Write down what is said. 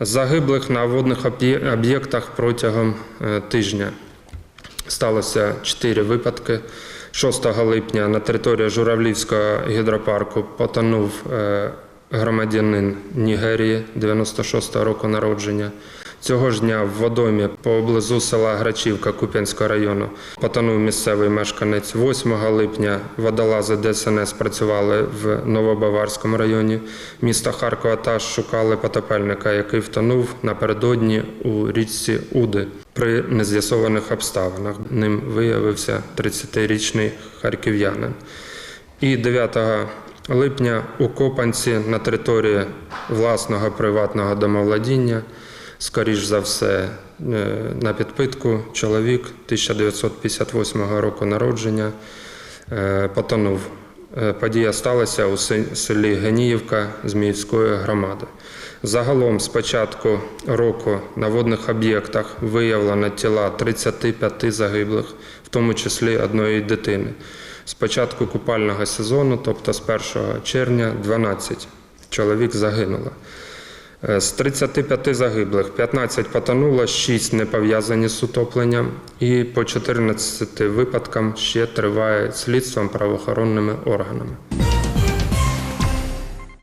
Загиблих на водних об'єктах протягом е, тижня сталося 4 випадки. 6 липня на території Журавлівського гідропарку потонув е, громадянин Нігерії 96-го року народження. Цього ж дня в водомі поблизу села Грачівка Куп'янського району потонув місцевий мешканець. 8 липня водолази ДСНС працювали в Новобаварському районі міста Харкова та шукали потопельника, який втонув напередодні у річці Уди при нез'ясованих обставинах. Ним виявився 30-річний харків'янин. І 9 липня у Копанці на території власного приватного домовладіння, скоріш за все, е, на підпитку, чоловік 1958 року народження е, потонув. Е, Подія сталася у селі Геніївка Зміївської громади. Загалом з початку року на водних об'єктах виявлено тіла 35 загиблих, в тому числі одної дитини. З початку купального сезону, тобто з 1 червня, 12 чоловік загинуло. Е, З 35 загиблих 15 потонуло, 6 не пов'язані з утопленням, і по 14 випадкам ще триває слідством правоохоронними органами.